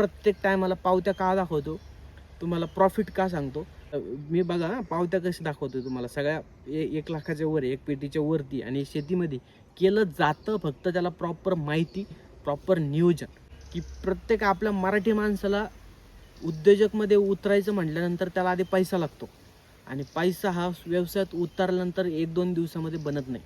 प्रत्येक टायमाला पावत्या का दाखवतो? तुम्हाला प्रॉफिट का सांगतो? मी बघा पावत्या कशी दाखवतो तुम्हाला? सगळ्या ए एक लाखाच्या वर एक पेटीच्या वरती आणि शेतीमध्ये केलं जातं फक्त त्याला प्रॉपर माहिती प्रॉपर नियोजन. की प्रत्येक आपल्या मराठी माणसाला उद्योजकमध्ये उतरायचं म्हटल्यानंतर त्याला आधी पैसा लागतो. आणि पैसा हा व्यवसायात उतरल्यानंतर एक दोन दिवसामध्ये बनत नाही.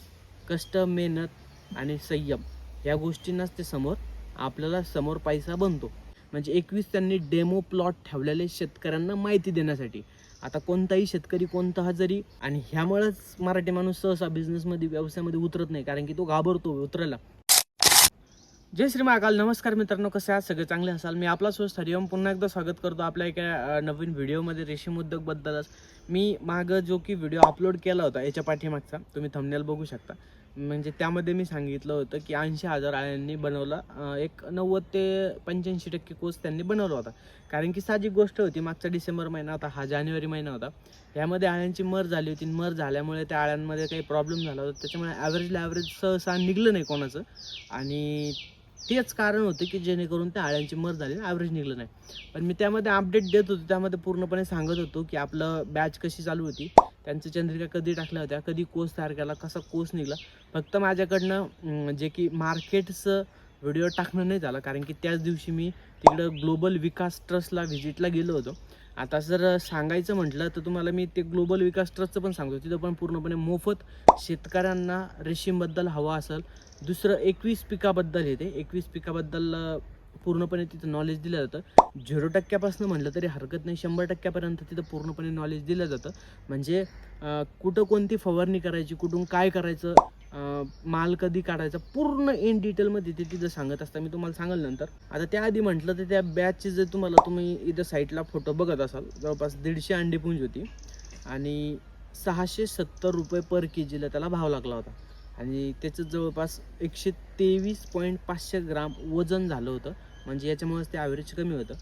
कष्ट मेहनत आणि संयम या गोष्टींनाच ते समोर आपल्याला समोर पैसा बनतो. म्हणजे एकवीस त्यांनी डेमो प्लॉट ठेवलेले शेतकऱ्यांना माहिती देण्यासाठी. आता कोणताही शेतकरी कोणता जरी आणि ह्यामुळेच मराठी माणूस सहसा बिझनेसमध्ये व्यवसायामध्ये उतरत नाही कारण की तो घाबरतो उतरायला. जय श्री महाकाल. नमस्कार मित्रांनो कसे आहात? सगळे चांगले असाल? मी आपला स्वस्त हरिओम पुन्हा एकदा स्वागत करतो आपल्या एका नवीन व्हिडिओमध्ये रेशीम उद्योगबद्दलच मी मागं जो की व्हिडिओ अपलोड केला होता याच्या पाठीमागचा तुम्ही थंबनेल बघू शकता. म्हणजे त्यामध्ये मी सांगितलं होतं की ऐंशी हजार आळ्यांनी बनवला एक नव्वद ते पंच्याऐंशी टक्के कोर्स त्यांनी बनवला होता. कारण की साहजिक गोष्ट होती मागचा डिसेंबर महिना होता हा जानेवारी महिना होता. यामध्ये आळ्यांची मर झाली होती. मर झाल्यामुळे त्या आळ्यांमध्ये काही प्रॉब्लेम झाला होता. त्याच्यामुळे ॲव्हरेजला ॲव्हरेज सहसा निघलं नाही कोणाचं. आणि तेच कारण होतं की जेणेकरून त्या आळ्यांची मर झाली ॲव्हरेज निघलं नाही. पण मी त्यामध्ये अपडेट देत होतो. त्यामध्ये पूर्णपणे सांगत होतो की आपलं बॅच कशी चालू होती. त्यांचं चंद्रिका कधी टाकल्या होत्या कधी कोर्स तयार केला कसा कोर्स निघाला. फक्त माझ्याकडनं जे की मार्केटचं व्हिडिओ टाकणं नाही झालं कारण की त्याच दिवशी मी तिकडं ग्लोबल विकास ट्रस्टला व्हिजिटला गेलो होतो. आता जर सांगायचं म्हटलं तर तुम्हाला मी ते ग्लोबल विकास ट्रस्टचं पण सांगतो. तिथं पण पूर्णपणे मोफत शेतकऱ्यांना रेशीमबद्दल हवा असेल. दुसरं एकवीस पिकाबद्दल येते. एकवीस पिकाबद्दल पूर्णपणे तिथं नॉलेज दिलं जातं. झिरो टक्क्यापासून म्हटलं तरी हरकत नाही. शंभर टक्क्यापर्यंत तिथं पूर्णपणे नॉलेज दिलं जातं. म्हणजे कुठं कोणती फवारणी करायची कुठून काय करायचं माल कधी काढायचा पूर्ण इन डिटेलमध्ये ते तिथं सांगत असतं मी तुम्हाला सांगाल नंतर. आता त्याआधी म्हटलं तर त्या बॅचचे जर तुम्हाला तुम्ही इथं साईटला फोटो बघत असाल. जवळपास दीडशे अंडीपुंज होती. आणि सहाशे सत्तर रुपये पर के जीला त्याला भाव लागला होता. आणि त्याचं जवळपास एकशे तेवीस पॉईंट पाचशे ग्राम वजन झालं होतं. म्हणजे याच्यामुळेच ते ॲव्हरेज कमी होतं.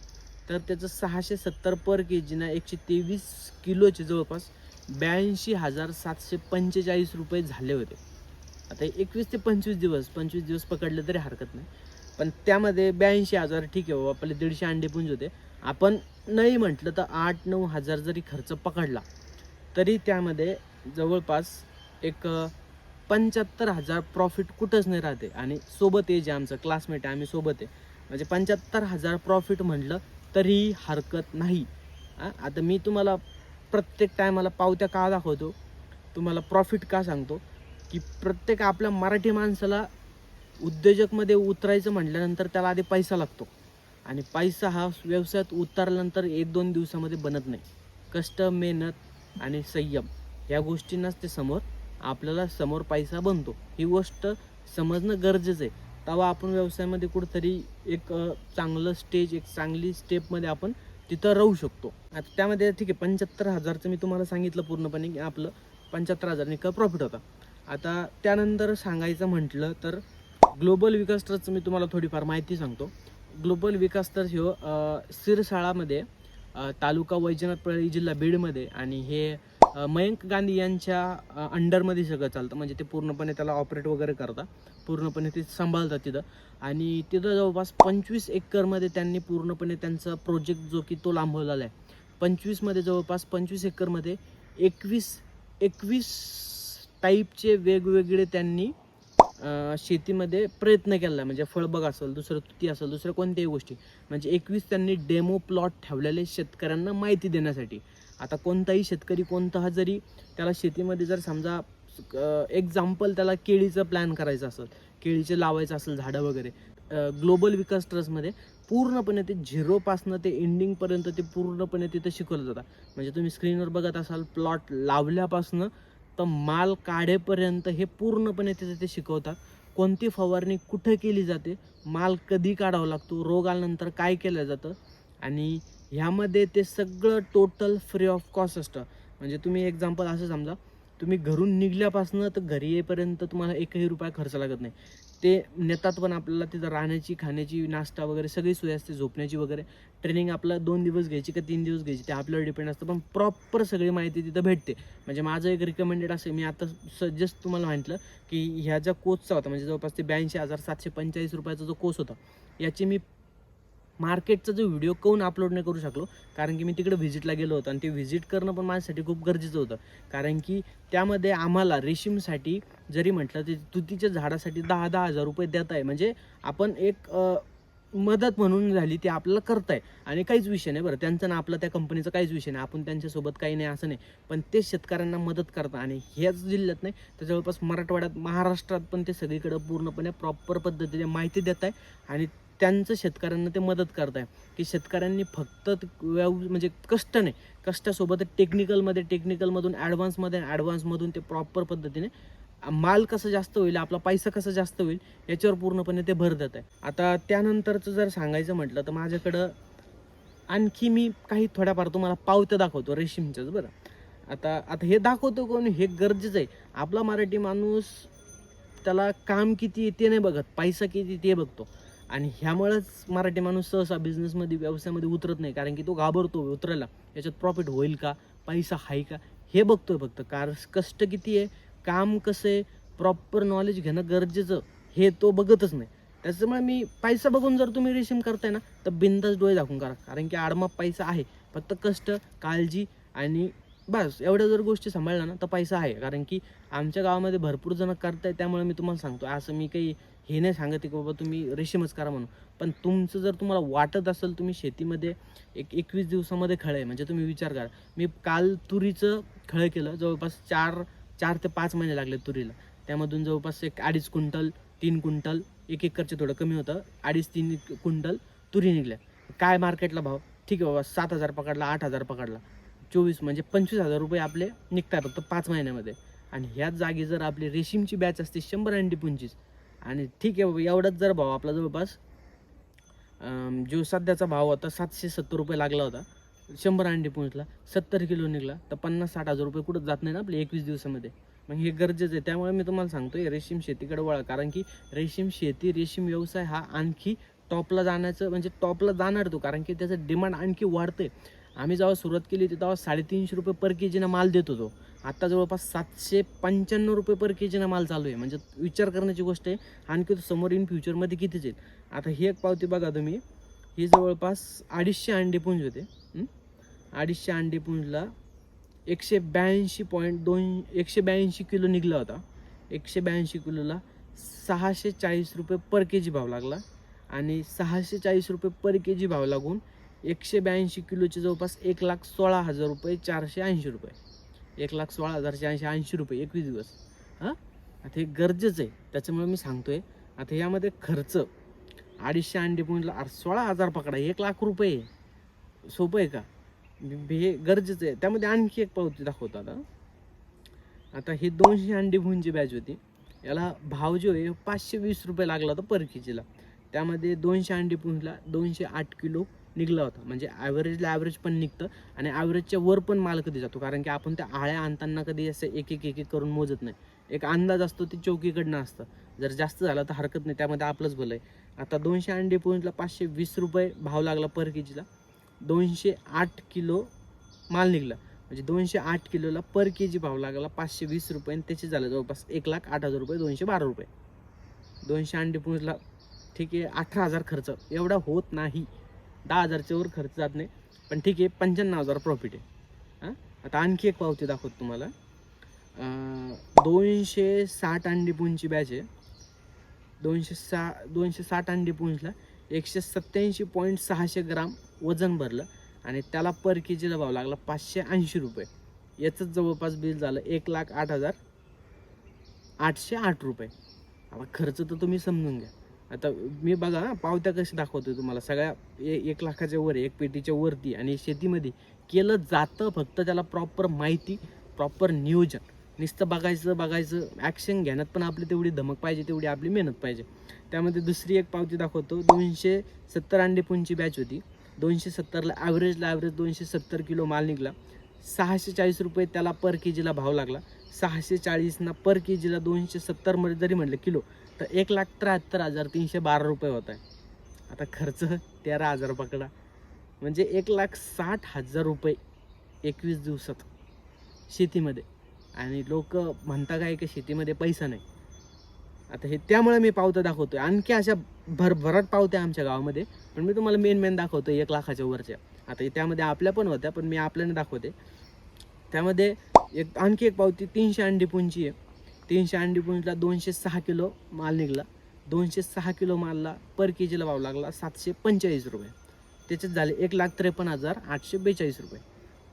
तर त्याचं सहाशे सत्तर पर के जीना एकशे तेवीस किलोचे जवळपास ब्याऐंशी हजार सातशे पंचेचाळीस रुपये झाले होते. आता एकवीस ते पंचवीस दिवस पंचवीस दिवस पकडले तरी हरकत नाही. पण त्यामध्ये ब्याऐंशी हजार ठीक आहे बाबा आपले दीडशे अंडेपुंज होते. आपण नाही म्हटलं तर आठ नऊ हजार जरी खर्च पकडला तरी त्यामध्ये जवळपास एक पंच्याहत्तर हजार प्रॉफिट कुठंच नाही राहते. आणि सोबत आहे जे आमचं क्लासमेट आहे आम्ही सोबत आहे. म्हणजे पंच्याहत्तर हजार प्रॉफिट म्हटलं तरीही हरकत नाही. आता मी तुम्हाला प्रत्येक टायमाला पावत्या का दाखवतो? तुम्हाला प्रॉफिट का सांगतो? की प्रत्येक आपल्या मराठी माणसाला उद्योजकमध्ये उतरायचं म्हटल्यानंतर त्याला आधी पैसा लागतो. आणि पैसा हा व्यवसायात उतरल्यानंतर एक दोन दिवसामध्ये बनत नाही. कष्ट मेहनत आणि संयम या गोष्टींनाच ते समोर आपल्याला समोर पैसा बनतो. ही गोष्ट समजणं गरजेचं आहे. तेव्हा आपण व्यवसायामध्ये कुठंतरी एक चांगलं स्टेज एक चांगली स्टेपमध्ये आपण तिथं राहू शकतो. आता त्यामध्ये ठीक आहे पंच्याहत्तर हजारचं मी तुम्हाला सांगितलं पूर्णपणे की आपलं पंच्याहत्तर हजार का प्रॉफिट होता. आता त्यानंतर सांगायचं म्हटलं तर ग्लोबल विकास ट्रस्टचं मी तुम्हाला थोडीफार माहिती सांगतो. ग्लोबल विकास ट्रस्ट ह्यो सिरसाळामध्ये तालुका वैजनाथ जिल्हा बीडमध्ये आणि हे मयंक गांधी यांच्या अंडरमध्ये सगळं चालतं. म्हणजे ते पूर्णपणे त्याला ऑपरेट वगैरे करतात. पूर्णपणे ते सांभाळतात तिथं. आणि तिथं जवळपास पंचवीस एकरमध्ये त्यांनी पूर्णपणे त्यांचा प्रोजेक्ट जो की तो लांबवलेला आहे. पंचवीसमध्ये जवळपास पंचवीस एकरमध्ये एकवीस एकवीस टाईपचे वेगवेगळे त्यांनी शेतीमध्ये प्रयत्न केला आहे. म्हणजे फळबाग असेल दुसरं तुती असेल दुसरं कोणत्याही गोष्टी. म्हणजे एकवीस त्यांनी डेमो प्लॉट ठेवलेले शेतकऱ्यांना माहिती देण्यासाठी. आता कोणताही शेतकरी कोणता जरी त्याला शेतीमध्ये जर समजा एक्झाम्पल त्याला केळीचं प्लॅन करायचं असेल केळीचे लावायचं असेल झाडं वगैरे ग्लोबल विकास ट्रस्टमध्ये पूर्णपणे ते झिरोपासनं ते एंडिंगपर्यंत ते पूर्णपणे तिथं शिकवलं जातं. म्हणजे तुम्ही स्क्रीनवर बघत असाल प्लॉट लावल्यापासनं तर माल काढेपर्यंत हे पूर्णपणे तिथे ते शिकवतात. कोणती फवारणी कुठं केली जाते माल कधी काढावा लागतो रोग आल्यानंतर काय केलं जातं आणि ह्यामध्ये ते सगळं टोटल फ्री ऑफ कॉस्ट असतं. म्हणजे तुम्ही एक्झाम्पल असं समजा तुम्ही घरून निघल्यापासून तर घरी येईपर्यंत तुम्हाला एकही रुपया खर्च लागत नाही. ते नेतात पण आपल्याला तिथं राहण्याची खाण्याची नाश्ता वगैरे सगळी सोय असते झोपण्याची वगैरे. ट्रेनिंग आपलं दोन दिवस घ्यायची का तीन दिवस घ्यायची ते आपल्यावर डिपेंड असतं. पण प्रॉपर सगळी माहिती तिथं भेटते. म्हणजे माझं एक रिकमेंडेड असेल मी आता सजेस्ट तुम्हाला म्हटलं की ह्या ज्या कोचचा होता म्हणजे जवळपास ते ब्याऐंशी हजार सातशे पंचेचाळीस रुपयाचा जो कोर्स होता याची मी मार्केटचा जो व्हिडिओ काऊन अपलोड नाही करू शकलो कारण की मी तिकडे व्हिजिटला गेलो होतो आणि ते व्हिजिट करणं पण माझ्यासाठी खूप गरजेचं होतं. कारण की त्यामध्ये आम्हाला रेशीमसाठी जरी म्हटलं ते तुतीच्या झाडासाठी दहा दहा हजार रुपये देत आहे म्हणजे आपण एक मदत म्हणून झाली ती आपल्याला करताय. आणि काहीच विषय नाही बरं. त्यांचं ना आपलं त्या कंपनीचा काहीच विषय नाही. आपण त्यांच्यासोबत काही नाही असं नाही. पण ते शेतकऱ्यांना मदत करतात. आणि ह्याच जिल्ह्यात नाही तर जवळपास मराठवाड्यात महाराष्ट्रात पण ते सगळीकडे पूर्णपणे प्रॉपर पद्धतीने माहिती देत आहे आणि त्यांचं शेतकऱ्यांना ते मदत करत आहे की शेतकऱ्यांनी फक्त व्यव म्हणजे कष्ट नाही कष्टासोबत टेक्निकलमध्ये टेक्निकलमधून ॲडव्हान्समध्ये ॲडव्हान्समधून ते प्रॉपर पद्धतीने माल कसं जास्त होईल आपला पैसा कसा जास्त होईल याच्यावर पूर्णपणे ते भर देत आहे आता त्यानंतरचं जर सांगायचं म्हटलं तर माझ्याकडं आणखी मी काही थोड्याफार तुम्हाला पावत्या दाखवतो रेशीमच्याच बरं. आता आता हे दाखवतो कोण? हे गरजेचं आहे. आपला मराठी माणूस त्याला काम किती ते नाही बघत पैसा किती ते बघतो. आणि ह्यामुळेच मराठी माणूस सहसा बिझनेसमध्ये व्यवसायामध्ये उतरत नाही. कारण की तो घाबरतो उतरायला. याच्यात प्रॉफिट होईल का? पैसा आहे का? हे बघतोय फक्त. कार कष्ट किती आहे? काम कसं आहे? प्रॉपर नॉलेज घेणं गरजेचं. हे तो बघतच नाही. त्याच्यामुळे मी पैसा बघून जर तुम्ही रेशीम करताय ना तर बिंदास डोळे दाखवून करा. कारण की आडमा पैसा आहे. फक्त कष्ट काळजी आणि बस. एवढ्या जर गोष्टी सांभाळल्या ना तर पैसा आहे. कारण की आमच्या गावामध्ये भरपूर जण करताय त्यामुळे मी तुम्हाला सांगतो. असं मी काही हे नाही सांगत की बाबा तुम्ही रेशीमच करा म्हणून. पण तुमचं जर तुम्हाला वाटत असेल तुम्ही शेतीमध्ये एक एकवीस दिवसामध्ये खळं आहे म्हणजे तुम्ही विचार करा. मी काल तुरीचं खळं केलं जवळपास चार चार ते पाच महिने लागले तुरीला. त्यामधून जवळपास एक अडीच क्विंटल तीन क्विंटल एक एकरचे थोडं कमी होतं. अडीच तीन क्विंटल तुरी निघल्या. काय मार्केटला भाव? ठीक आहे बाबा सात हजार पकडला आठ हजार पकडला. चोवीस म्हणजे पंचवीस हजार रुपये आपले निघतात फक्त पाच महिन्यामध्ये. आणि ह्याच जागी जर आपली रेशीमची बॅच असते शंभर अंडी पंचवीस. आणि ठीक आहे बाबा एवढाच जर भाव आपला जवळपास. जो सध्याचा भाव होता सातशे सत्तर रुपये लागला होता. शंभर अंडी पोहोचला सत्तर किलो निघला तर पन्नास साठ हजार रुपये कुठं जात नाही ना आपले एकवीस दिवसामध्ये. मग हे गरजेचं आहे. त्यामुळे मी तुम्हाला सांगतोय रेशीम शेतीकडे वळा. कारण की रेशीम शेती रेशीम व्यवसाय हा आणखी टॉपला जाण्याचं म्हणजे टॉपला जाणार तो. कारण की त्याचं डिमांड आणखी वाढते आम्ही जेव्हा सुरुवात केली होती तेव्हा साडेतीनशे रुपये पर के जीनं माल देत होतो. आत्ता जवळपास सातशे पंच्याण्णव रुपये पर के जीनं माल चालू आहे. म्हणजे विचार करण्याची गोष्ट आहे आणखी तो समोर इन फ्युचरमध्ये कितीच येईल. आता ही एक पावती बघा तुम्ही. ही जवळपास अडीचशे अंडे पुंज होते. अडीचशे अंडे पुंजला एकशे ब्याऐंशी पॉईंट दोन एकशे ब्याऐंशी किलो निघला होता. एकशे ब्याऐंशी किलोला सहाशे चाळीस रुपये पर के जी भाव लागला. आणि सहाशे चाळीस रुपये पर के जी भाव लागून एकशे ब्याऐंशी किलोचे जवळपास एक लाख सोळा हजार रुपये चारशे ऐंशी रुपये. एक लाख सोळा हजार चारशे ऐंशी रुपये एकवीस दिवस. हां? आता हे गरजेचं आहे. त्याच्यामुळे मी सांगतोय आता यामध्ये खर्च. अडीचशे अंडी पॉईंटला सोळा हजार पकडा एक लाख रुपये. सोपं आहे का? हे गरजेचं आहे. त्यामध्ये आणखी एक पावती दाखवतो आता. आता हे दोनशे अंडी भुंची बॅच होती. याला भाव जो आहे पाचशे वीस रुपये लागला होता पर केजीला त्यामध्ये दोनशे अंडी पुंजला दोनशे आठ किलो निघला होता. म्हणजे ॲव्हरेजला ॲव्हरेज पण निघतं आणि ॲव्हरेजच्या वर पण माल कधी जातो. कारण की आपण त्या आळ्या आणताना कधी असं एक एक एक एक करून मोजत नाही. एक अंदाज असतो ते चौकीकडनं असतं. जर जास्त झालं तर हरकत नाही. त्यामध्ये आपलंच भलं आहे. आता दोनशे अंडी पोहोचला पाचशे वीस रुपये भाव लागला पर के जीला दोनशे आठ किलो माल निघला. म्हणजे दोनशे आठ किलोला पर के जी भाव लागला पाचशे वीस रुपये आणि त्याचे झालं जवळपास एक लाख आठ हजार रुपये दोनशे बारा रुपये. दोनशे अंडी पोहोचला ठीक आहे अठरा हजार खर्च. एवढा होत नाही. दहा हजारच्या वर खर्च जात नाही. पण ठीक आहे पंच्याण्णव हजार प्रॉफिट आहे. हां? आता आणखी एक पावती दाखवतो तुम्हाला. दोनशे साठ अंडी पुंची बॅच आहे. दोनशे सा दोनशे साठ अंडी पुंचला एकशे सत्याऐंशी पॉईंट सहाशे ग्राम वजन भरलं आणि त्याला पर के जीला भाव लागला पाचशे ऐंशी रुपये. याचंच जवळपास बिल झालं एक लाख आठ हजार आठशे आठ रुपये. आता खर्च तर तुम्ही समजून घ्या. आता मी बघा पावत्या कशी दाखवतो तुम्हाला. सगळ्या ए एक लाखाच्या वर एक पेटीच्या वरती आणि शेतीमध्ये केलं जातं फक्त त्याला प्रॉपर माहिती प्रॉपर नियोजन. नुसतं बघायचं बघायचं ॲक्शन घेण्यात पण आपली तेवढी धमक पाहिजे तेवढी आपली मेहनत पाहिजे. त्यामध्ये दुसरी एक पावती दाखवतो. दोनशे सत्तर अंडे पुंची बॅच होती. दोनशे सत्तरला ॲव्हरेजला ॲव्हरेज दोनशे सत्तर किलो माल निघला. सहाशे चाळीस रुपये त्याला पर के जीला भाव लागला. सहाशे चाळीसना पर के जीला दोनशे सत्तरमध्ये जरी म्हटलं किलो तर एक लाख त्र्याहत्तर हजार तीनशे बारा रुपये होत आहे. आता खर्च तेरा हजार पकडा. म्हणजे एक लाख साठ हजार रुपये एकवीस दिवसात शेतीमध्ये. आणि लोक म्हणता काय की शेतीमध्ये पैसा नाही. आता हे त्यामुळे मी पावत्या आहे आणखी अशा भरभराट पावत्या आमच्या गावामध्ये. पण मी तुम्हाला मेन मेन दाखवतोय एक लाखाच्या वरच्या. आता त्यामध्ये आपल्या पण होत्या पण मी आपल्याने दाखवते. त्यामध्ये एक आणखी एक पावती तीनशे अंडी पुंची आहे. तीनशे अंडी पुंजला दोनशे सहा किलो माल निघला. दोनशे सहा किलो मालला पर के जीला भाव लागला सातशे पंचेचाळीस रुपये. त्याच्यात झाले एक लाख त्रेपन्न हजार आठशे बेचाळीस रुपये.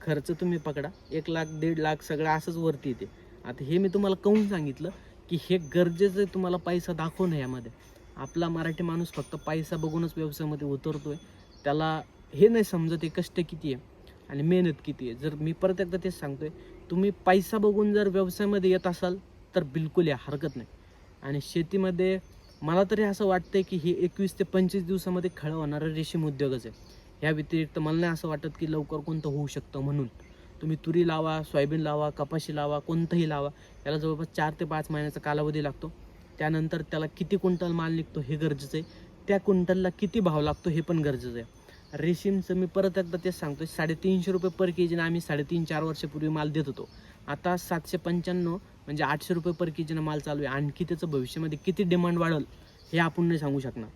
खर्च तुम्ही पकडा. एक लाख दीड लाख सगळं असंच वरती येते. आता हे मी तुम्हाला कहून सांगितलं की हे गरजेचं तुम्हाला पैसा दाखवणं यामध्ये. आपला मराठी माणूस फक्त पैसा बघूनच व्यवसायामध्ये उतरतो आहे त्याला हे नाही समजत हे कष्ट किती आहे आणि मेहनत किती आहे. जर मी परत एकदा तेच सांगतो आहे तुम्ही पैसा बघून जर व्यवसायामध्ये येत असाल तर बिलकुल या हरकत नाही. आणि शेतीमध्ये मला तरी असं वाटतंय की हे एकवीस ते पंचवीस दिवसामध्ये खळं होणारा रेशीम उद्योगच आहे. या व्यतिरिक्त मला नाही असं वाटत की लवकर कोणतं होऊ शकतं म्हणून. तुम्ही तुरी लावा सोयाबीन लावा कपाशी लावा कोणतंही लावा याला जवळपास चार ते पाच महिन्याचा कालावधी लागतो. त्यानंतर त्याला किती क्विंटल माल निघतो हे गरजेचं आहे. त्या क्विंटलला किती भाव लागतो हे पण गरजेचं आहे. रेशीमचं मी परत एकदा तेच सांगतो साडेतीनशे रुपये पर के जीनं आम्ही साडेतीन चार वर्षापूर्वी माल देत होतो. आता सातशे पंच्याण्णव म्हणजे आठशे रुपये पर के जीनं माल चालू आहे. आणखी त्याचं भविष्यामध्ये किती डिमांड वाढेल हे आपण नाही सांगू शकणार.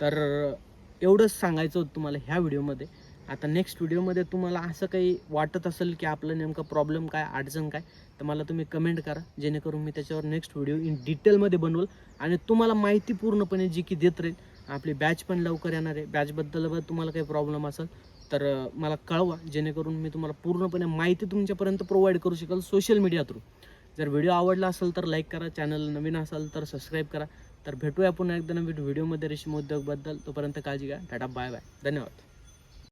तर एवढंच सांगायचं होतं तुम्हाला ह्या व्हिडिओमध्ये. आता नेक्स्ट व्हिडिओमध्ये तुम्हाला असं काही वाटत असेल की आपलं नेमकं प्रॉब्लेम काय अडचण काय तर मला तुम्ही कमेंट करा. जेणेकरून मी त्याच्यावर नेक्स्ट व्हिडिओ इन डिटेलमध्ये बनवल. आणि तुम्हाला माहिती पूर्णपणे जी की देत राहील आपली बॅच पण लवकर येणार आहे. बॅचबद्दल तुम्हाला काही प्रॉब्लेम असेल तर मला कळवा जेणेकरून मी तुम्हाला पूर्णपणे माहिती तुमच्यापर्यंत प्रोव्हाइड करू शकेल सोशल मीडिया थ्रू जर व्हिडिओ आवडला असेल तर लाईक करा चॅनल नवीन असेल तर सबस्क्राईब करा. तर भेटूया पुन्हा एकदा नवीन व्हिडिओमध्ये रेशीम उद्योगबद्दल. तोपर्यंत काळजी घ्या. टाटा बाय बाय धन्यवाद.